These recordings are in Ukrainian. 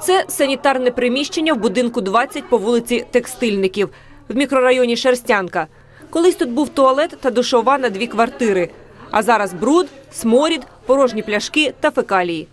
Це санітарне приміщення в будинку 20 по вулиці Текстильників в мікрорайоні Шерстянка. Колись тут був туалет та душова на дві квартири. А зараз бруд, сморід, порожні пляшки та фекалії.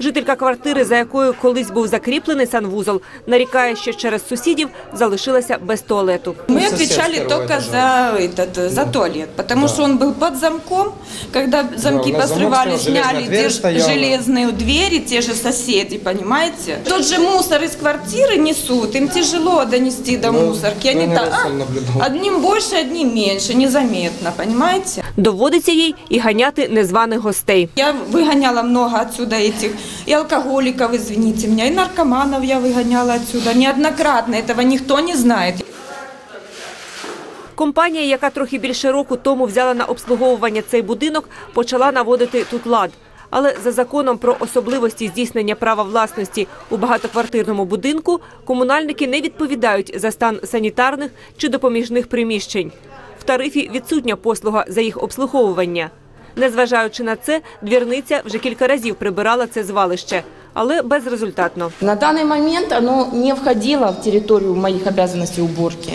Жителька квартири, за якою колись був закріплений санвузол, нарікає, що через сусідів залишилася без туалету. Мы Сосед отвечали второй только этаж. за этот, за туалет, потому что он был под замком. Когда замки у нас замок посрывали, стоял, железная сняли дверь те ж- стояла. железные двери, те же соседи, понимаете? Тот же мусор из квартиры несут, им тяжело донести до Ну, мусорки. Они я так, раз а, сам наблюдал. одним больше, одним меньше, незаметно, понимаете? Доводиться їй і ганяти незваних гостей. Я выгоняла много отсюда этих и алкоголиков, извините меня, и наркоманов я выгоняла отсюда неоднократно. Этого никто не знает. Компанія, яка трохи більше року тому взяла на обслуговування цей будинок, почала наводити тут лад. Але за законом про особливості здійснення права власності у багатоквартирному будинку комунальники не відповідають за стан санітарних чи допоміжних приміщень. В тарифі відсутня послуга за їх обслуговування. Незважаючи на це, двірниця вже кілька разів прибирала це звалище, але безрезультатно. На даний момент воно не входило в територію моїх обов'язків уборки.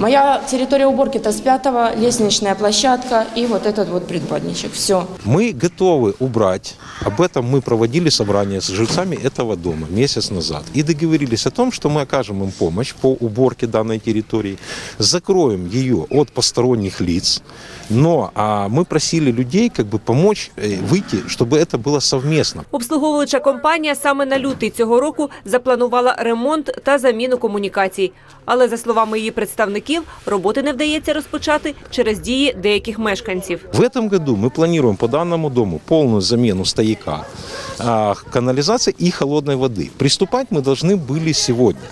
Моя территория уборки – это с пятого, лестничная площадка и вот этот вот предбанничек. Все. Мы готовы убрать. Об этом мы проводили собрание с жильцами этого дома месяц назад. И договорились о том, что мы окажем им помощь по уборке данной территории, закроем ее от посторонних лиц. Но а, мы просили людей как бы помочь э, выйти, чтобы это было совместно. Обслуговуюча компанія саме на лютий цього року запланувала ремонт та заміну комунікацій. Але, за словами її представників, роботи не вдається розпочати через дії деяких мешканців. В этом году мы планируем по данному дому полную замену стояка, а, канализации и холодной воды. Приступать мы должны были сегодня.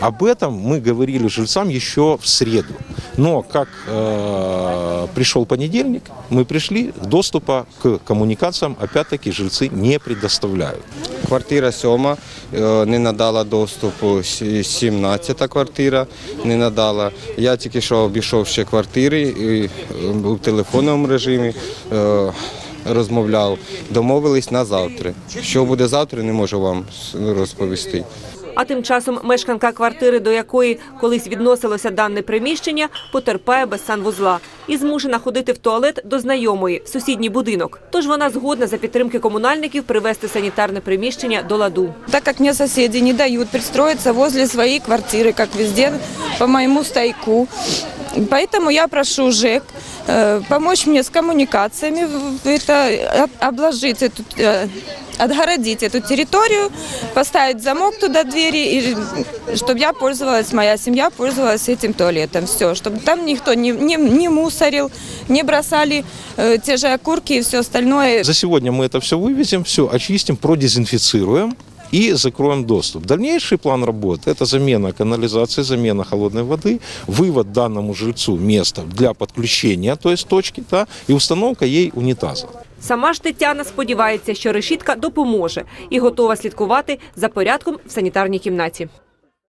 Об этом мы говорили жильцам еще в среду. Но как э, пришел понедельник, мы пришли, доступа к коммуникациям опять-таки жильцы не предоставляют. Квартира сьома е, не надала доступу, сі- 17 квартира не надала. Я тільки що обійшов ще квартири і в у телефонному режимі е, розмовляв. Домовились на завтра. Що буде завтра, не можу вам розповісти. А тим часом мешканка квартири, до якої колись відносилося дане приміщення, потерпає без санвузла і змушена ходити в туалет до знайомої в сусідній будинок. Тож вона згодна за підтримки комунальників привести санітарне приміщення до ладу. Так як мені сусіди не дають пристроиться возле своєї квартири, як везде, по моєму стояку. Поэтому я прошу ЖЭК э, помочь мне с коммуникациями, это, об- обложить эту, э, отгородить эту территорию, поставить замок туда двери, и чтобы я пользовалась, моя семья пользовалась этим туалетом. Все, чтобы там никто не, не, не мусорил, не бросали э, те же окурки и все остальное. За сегодня мы это все вывезем, все очистим, продезинфицируем и закроем доступ. Дальнейший план работы – это замена канализации, замена холодной воды, вывод данному жильцу места для подключения, то есть точки, да, и установка ей унитаза. Сама ж Тетяна сподівається, що решітка допоможе і готова слідкувати за порядком в санітарній кімнаті.